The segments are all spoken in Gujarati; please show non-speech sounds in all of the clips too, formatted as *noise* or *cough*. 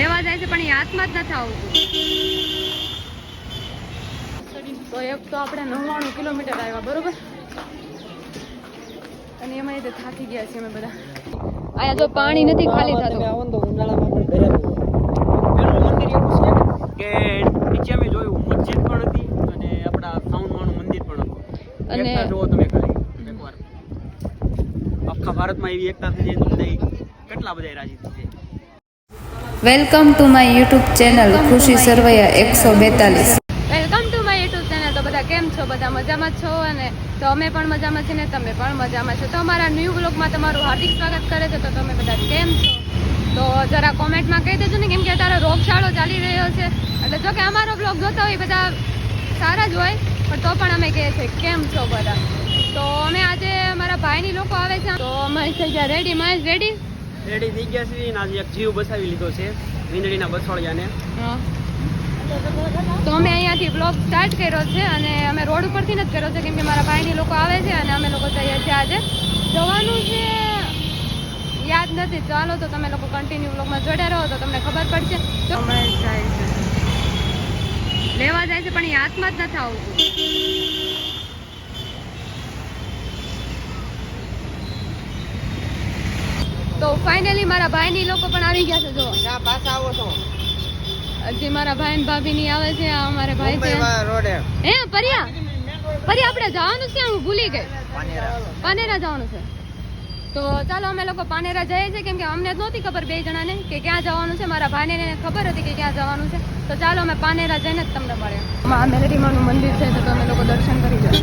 લેવા જાય છે પણ એ હાથમાં જ નથી આવતું. તો એક તો આપણે નવ્વાણું કિલોમીટર આવ્યા બરોબર? અને એમાં એ થાકી ગયા છે અમે બધા. અહીંયા જો પાણી નથી ખાલી થતું. કે નીચે અમે જોયું મસ્જિદ પણ હતી અને આપણા સાઉન્ડવાળું મંદિર પણ હતું. અને- એકતા તમે ખાલી એકવાર. આખા ભારતમાં એવી એકતા થઈ જાય તો બધા કેટલા બધા રાજી થઈ જાય. Welcome to my YouTube channel Khushi Sarvaiya એકસો બેતાલીસ welcome to my YouTube channel તો બધા કેમ છો? બધા મજામાં છો? અને તો અમે પણ મજામાં છીએ ને તમે પણ મજામાં છો. તો અમારા ન્યૂ બ્લોગમાં તમારું હાર્દિક સ્વાગત કરે છે. તો તમે બધા કેમ છો? તો જરા કોમેન્ટમાં કહી દેજો ને કેમ કે અત્યારે રોગચાળો ચાલી રહ્યો છે. એટલે જો કે અમારો બ્લોગ જોતા હોય બધા સારા જ હોય પણ તો પણ અમે કહીએ છીએ કેમ છો બધા? તો અમે આજે અમારા ભાઈની લોકો આવે છે. તો અમે થઈ ગયા રેડી મહેશ રેડી રેડી થઈ ગયા છે આજે એક જીવ બસાવી લીધો છે વીંદડીના બસોળિયાને. તો અમે અહીંયાથી બ્લોગ સ્ટાર્ટ કર્યો છે અને અમે રોડ ઉપરથી જ કર્યો છે કેમ કે મારા ભાઈની લોકો આવે છે અને અમે લોકો જઈએ છીએ આજે. જવાનું છે યાદ નથી. ચાલો તો તમે લોકો કન્ટિન્યુ બ્લોગમાં જોડ્યા રહો તો તમને ખબર પડશે. તો જાય છે. લેવા જાય છે પણ એ હાથમાં જ નથી આવતું. તો ફાઇનલી મારા ભાઈની લોકો પણ આવી ગયા છે જો. પાછા આવો છો. હજી મારા ભાઈ ને ભાભી ની આવે છે આ અમારે ભાઈ છે. હે પરિયા? પરિયા આપણે જવાનું છે હું ભૂલી ગઈ. પાનેરા. જવાનું છે. તો ચાલો અમે લોકો પાનેરા જઈએ છીએ કેમ કે અમને જ નહોતી ખબર બે જણાને કે ક્યાં જવાનું છે. મારા ભાઈને ને ખબર હતી કે ક્યાં જવાનું છે. તો ચાલો અમે પાનેરા જઈને જ તમને મળ્યા મેલડીમાનું મંદિર છે તો તમે લોકો દર્શન કરી જાઓ.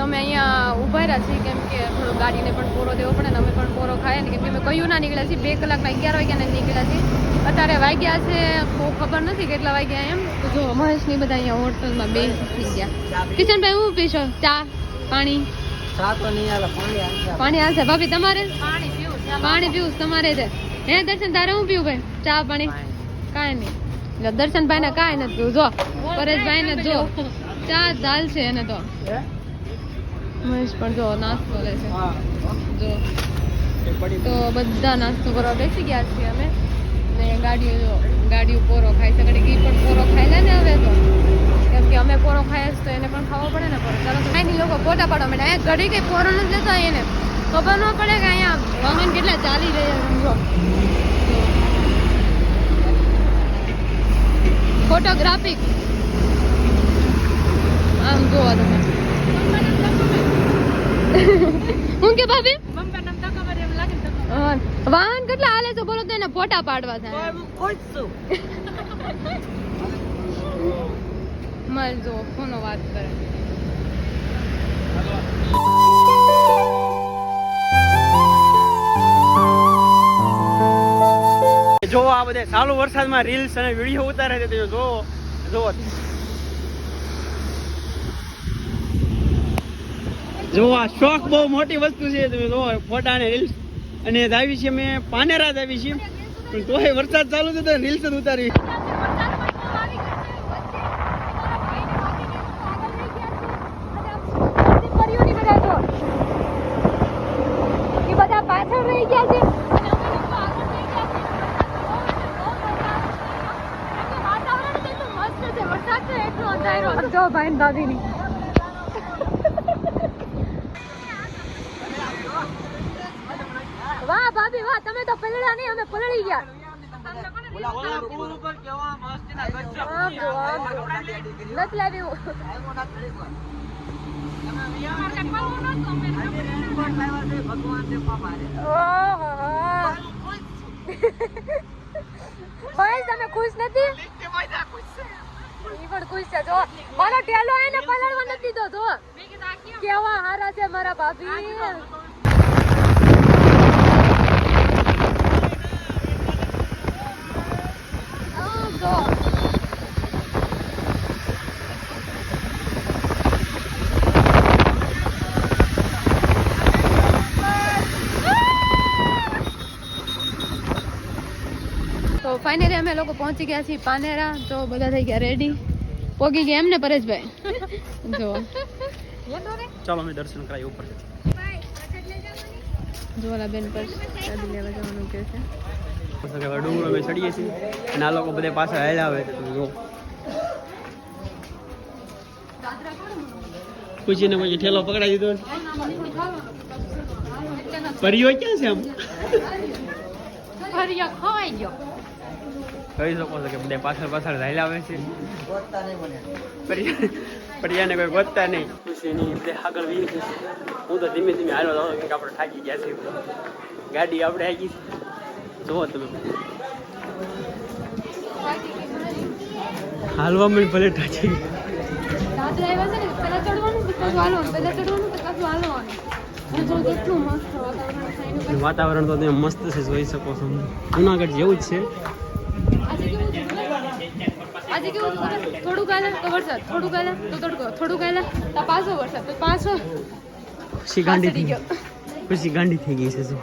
તો અમે અહીંયા ઊભા રહ્યા છીએ કેમ કે થોડો ગાડીને પણ પોરો દેવો પડે ને અમે પણ પોરો ખાઈએ ને કેમ કે અમે કયું ના નીકળ્યા છીએ. બે કલાકના અગિયાર વાગ્યાને નીકળ્યા છીએ. અત્યારે વાગ્યા છે બહુ ખબર નથી કેટલા વાગ્યા એમ. તો જો મહેશની બધા અહીંયા હોટલમાં બે થઈ ગયા. કિશનભાઈ હું પીશો? ચા પાણી? ચા તો નહીં આવે પાણી આવે આવશે ભાભી તમારે? પાણી પીવું તમારે છે હે દર્શન તારે હું પીવું ભાઈ? ચા પાણી? કાંઈ નહીં. લો દર્શનભાઈ ને કાંઈ નથી પીવું. જો પરેશભાઈ ને જો. ચા દાલ છે એને તો. મહેશ પણ જો નાસ્તો લે છે. હા. જો. તો બધા નાસ્તો કરવા બેસી ગયા છીએ અમે. ને ગાડીઓ જો ગાડીઓ પોરો ખાય છે. ઘડી પણ પોરો ખાઈ લે ને હવે તો. કેમ કે અમે પોરો ખાઈએ તો એને પણ ખાવો પડે ને પોરો ચાલો તો નહીં લોકો ફોટા પાડો માંડ્યા અહીંયા ઘડી કંઈ પોરો નથી લેતો એને. ખબર ન પડે કે અહીંયા વાહન કેટલા ચાલી રહ્યા સમજો. ફોટોગ્રાફિક. આમ જોવા તમે. હું કે ભાભી? વાહન કેટલા હાલે છે બોલો તેને ફોટા પાડવા થાય મળજો જો ફોનો વાત કરે. જો આ બધા ચાલુ વરસાદમાં રીલ્સ અને વીડિયો ઉતારે છે તો જો જો. જો આ શોખ બહુ મોટી વસ્તુ છે તમે જો ફોટા અને રીલ્સ અને આવી છે મેં પાનેરા આવી છે. પણ તોય વરસાદ ચાલુ છે તો રીલ્સ જ ઉતારી. પાછળ રહી ગયા ભાઈ દાદી ની ભાભી વાહ, તમે તો પલળ્યા નહીં, અમે પલળી ગયા. તમે ખુશ નથી? પણ ખુશ છે. જો, મારો ટેલો એને પલળવા નથી દીધો, જો. કેવા હારા છે મારા ભાભી. તો તો ફાઇનલી અમે લોકો પહોંચી ગયા છીએ પાનેરા. તો બધા થઈ ગયા રેડી પોગી ગયા એમને પરેશભાઈ. જો. ચાલો અમે દર્શન કરાય ઉપર. જોલા બેન પર લેવા જવાનું કે છે. ડુંગરો અમે ચડીએ છીએ. અને આ લોકો બધા પાછળ હેલા આવે જુઓ પૂછીને પછી ઠેલો પકડાઈ દીધો પરિયો ક્યાં છે આમ? ફરિયા ખવાઈ ગયો. કહી શકો છો કે બધા પાછળ પાછળ હેલા આવે છે. પરિયા- પરિયાને કોઈ ગોતતા નહીં. બધે આગળ વીર હું તો ધીમે ધીમે હાલો કે આપણે થાકી ગયા છે ગાડી આપણે આવી છે. જુઓ તમે. હાલવા મળી ભલે મસ્ત વાતાવરણ તો મસ્ત છે જોઈ શકો છો. જુનાગઢ જેવું જ છે. આજે કેવું તો વરસાદ. તો તડકો. તો પાછો વરસાદ. તો પાછો ખુશી ગાંડી થઈ ગયો. ખુશી ગાંડી થઈ ગઈ છે જો.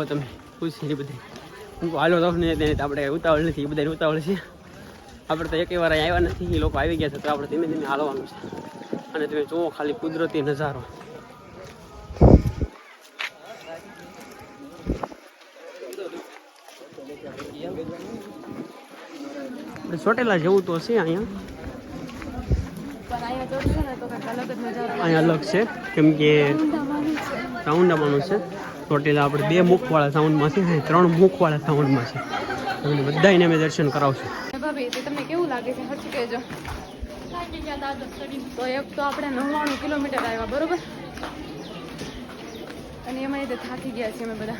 જુઓ તમે. ખુશી બધી. હું હાલો તો ને તેને આપણે ઉતાવળ નથી એ બધાને ઉતાવળ છે. આપણે તો એક વાર આવ્યા નથી એ લોકો આવી ગયા છે તો આપણે ધીમે ધીમે હાલવાનું છે. અને તમે જુઓ ખાલી કુદરતી નજારો. આપણે ચોટેલા જેવું તો છે અહીંયા. અહીંયા અલગ છે. કેમ કે રાઉન્ડ આવવાનું છે. ચોટેલા આપણે બે મુખવાળા સાઉન્ડમાં છે અને ત્રણ મુખવાળા સાઉન્ડમાં છે. તમને બધાને અમે દર્શન કરાવશું. ભાભી તે તમને કેવું લાગે છે? હજી કહેજો. તો એક તો આપણે નવ્વાણું કિલોમીટર આવ્યા બરોબર? અને એમાં તે થાકી ગયા છીએ અમે બધા.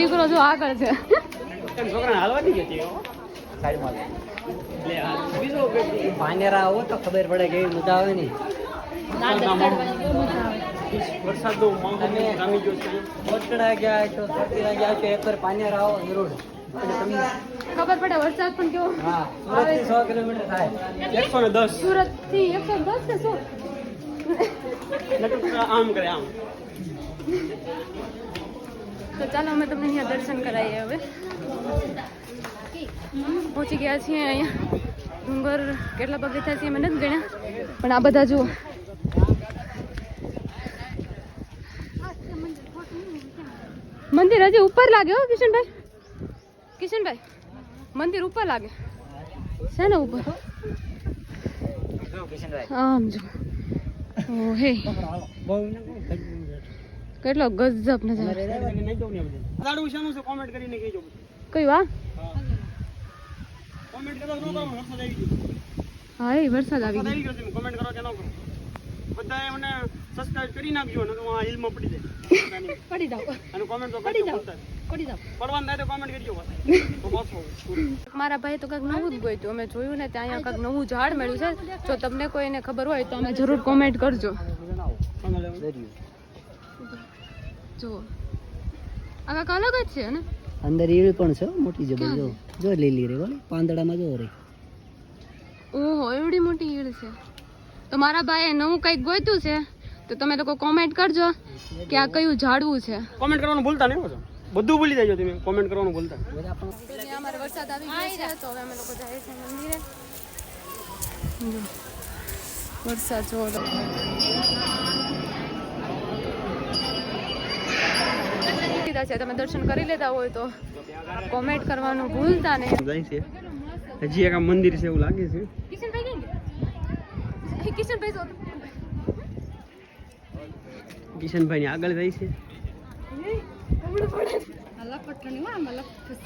દીકરો જો આગળ છે. પાનેરા આવો તો ખબર પડે કેવી મજા આવે જામી ગયો છે ગયા ગયા પાનેરા આવો જરૂર. ખબર પડે વરસાદ પણ કેવો હા સુરતથી સો કિલોમીટર થાય. એકસો ને દસ. સુરતથી એકસો દસ કે શું આમ કરે આમ. તો ચાલો અમે તમને અહીંયા દર્શન કરાવીએ હવે. પહોંચી ગયા છીએ અહીંયા. ડુંગર કેટલા પગથિયા છે અમે નથી ગણ્યા પણ આ બધા જુઓ. મંદિર હજી ઉપર લાગે હો કિશનભાઈ? કિશનભાઈ મંદિર ઉપર લાગે. છે ને ઉપર આમ જો. ઓ હે કેટલો ગજબ નજારો કોમેન્ટ કરીને કહેજો કઈ વા કોમેન્ટ કરો કે ન વરસાદ આવી ગયો. હા એ વરસાદ આવી ગયો. કોમેન્ટ કરો કે ન કરો? બધા મને સબસ્ક્રાઇબ કરી નાખજો ને તો હું આ હિલમાં પડી જાય. *laughs* પડી જાવ અને કોમેન્ટ તો પડી જાવ પડી જાવ પડવાનું થાય તો કોમેન્ટ કરજો પાછા. મારા ભાઈ તો કંઈક નવું જ ગયું અમે જોયું ને ત્યાં અહીંયા કંઈક નવું ઝાડ મળ્યું છે. જો તમને કોઈને ખબર હોય તો અમે જરૂર કોમેન્ટ કરજો. જો. આ કંઈક અલગ જ છે ને? અંદર ઈળ પણ છે મોટી જબર. જો જો લીલી રે બોલે પાંદડામાં જો રે. ઓહો એવડી મોટી ઈળ છે. તો મારા ભાઈએ નવું કંઈક ગોઈતું છે. તો તમે લોકો કોમેન્ટ કરજો કે આ કયું ઝાડવું છે. કોમેન્ટ કરવાનું ભૂલતા નહીં હોજો બધું ભૂલી જાય તમે. કોમેન્ટ કરવાનું ભૂલતા અમારે વરસાદ આવી ગયો છે તો હવે અમે લોકો જઈએ છીએ મંદિરે. જો, વરસાદ જોવો. છે તમે દર્શન કરી લેતા હોય તો કોમેન્ટ કરવાનું ભૂલતા નહીં. જાય છે. હજી એક આ મંદિર છે એવું લાગે છે. કિશનભાઈ કિશનભાઈ કિશનભાઈ આગળ જાય છે.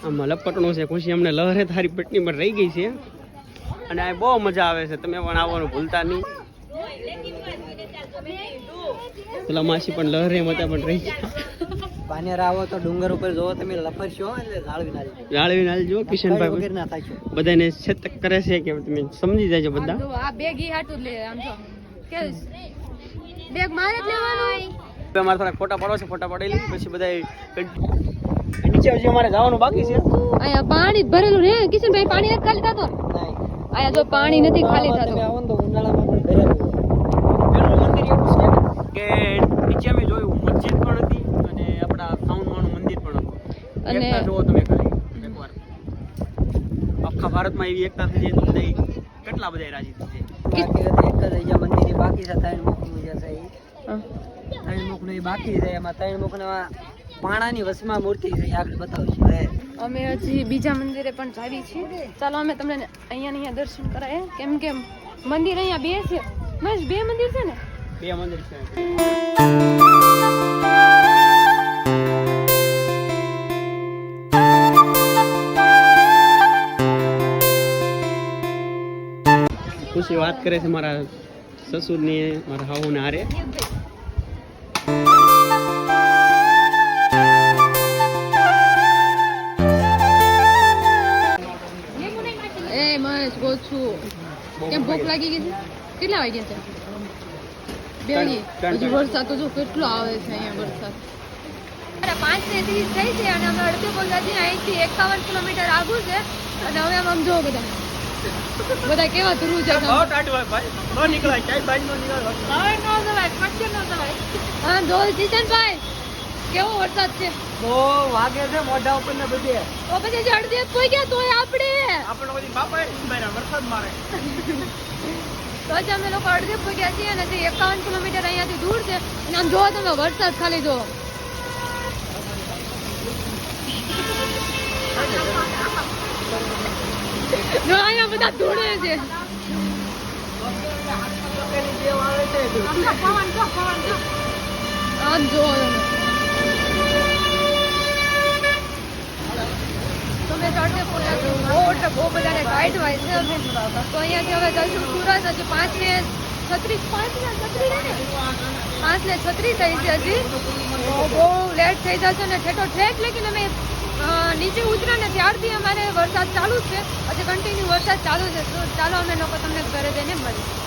આમાં લપટણું છે ખુશી અમને લહેરે તારી પટની પર રહી ગઈ છે. અને આ બહુ મજા આવે છે તમે પણ આવવાનું ભૂલતા નહીં. પેલા માસી પણ લહેરે મતા પણ રહી ગયા. પાનેરા આવો તો ડુંગર ઉપર જોવો તમે લપરશો એટલે જાળવી ના જાય. જાળવીને હાલજો વગર કિશનભાઈ ના થાય બધાને છેતક કરે છે કે તમે સમજી જાય બધા. આ બેગ ઈ હાટું લે આમ જો. કે બેગ મારે જ લેવાનો. અમારે થોડા ફોટા પાડવા છે ફોટા પાડી લઈ પછી બધા નીચે હજી અમારે જવાનું બાકી છે. અહીંયા પાણી ભરેલું રે કિશનભાઈ પાણી નથી ખાલી થતો? અહીંયા જો પાણી નથી ખાલી થતું. કે નીચે અમે જોયું મસ્જિદ પણ હતી અને આપણા સાઉન્ડમાનું મંદિર પણ હતું. અને- જોવો તમે ખાલી એકવાર. આખા ભારતમાં એવી એકતા થઈ જાય તો બધા કેટલા બધા રાજી થઈ જાય. બાકી હતી એક જ અહીંયા મંદિર બાકી છે ત્રણ. ત્રણ મુખનું એ બાકી છે એમાં ત્રણ મુખના પાણાની વસમાં મૂર્તિ છે. આગળ બતાવશું. હે અમે હજી બીજા મંદિરે પણ જાવી છીએ. ચાલો અમે તમને અહીંયા ને અહીંયા દર્શન કરાય. કેમ કે મંદિર અહીંયા બે છે. બસ બે મંદિર છે ને? બે મંદિર છે. ખુશી વાત કરે છે મારા સસુરની મારા હાહુને હારે. છું કેમ ભૂખ લાગી ગઈ છે? કેટલા વાગ્યા છે? બે વાગે હજી વરસાદ તો જો કેટલો આવે છે અહીંયા વરસાદ. પાંચ ને ત્રીસ થઈ છે અને અમે અડધી બોલાથી અહીંથી એકાવન કિલોમીટર આગું છે. અને હવે આમ આમ જો બધા. બધા કેવા ધ્રુવ છે બહુ ટાઢું હોય ભાઈ. કેવો વરસાદ છે? બહુ વાગે છે મોઢા ઉપર ને બધે. તો પછી જે અડધી જ કોઈ ગયા તોય આપણે. આપણને બધી બાપા વરસાદ મારે. તો જ અમે લોકો અડધી પગ્યા છીએ અને જે એકાવન કિલોમીટર અહીંયાથી દૂર છે અને આમ જોવો તમે વરસાદ ખાલી જો. અહીંયા બધા ધૂળે છે. આમ જોવો તમે ચડતે પહોંચ્યા છો બહુ એટલે બહુ બધાને ગાઈડ હોય છે. હવે. તો અહીંયાથી હવે જઈશું સુરત. હજુ પાંચ ને છત્રીસ પાંચ ને છત્રીસ ને? પાંચ ને છત્રીસ થઈ છે હજી. બહુ લેટ થઈ જશે ને ઠેઠો ઠેઠ. લેકિન અમે નીચે ઉતર્યા ને ત્યારથી અમારે વરસાદ ચાલુ છે. હજી કન્ટિન્યુ વરસાદ ચાલુ છે. તો ચાલો અમે લોકો તમને ઘરે જઈને મળીએ.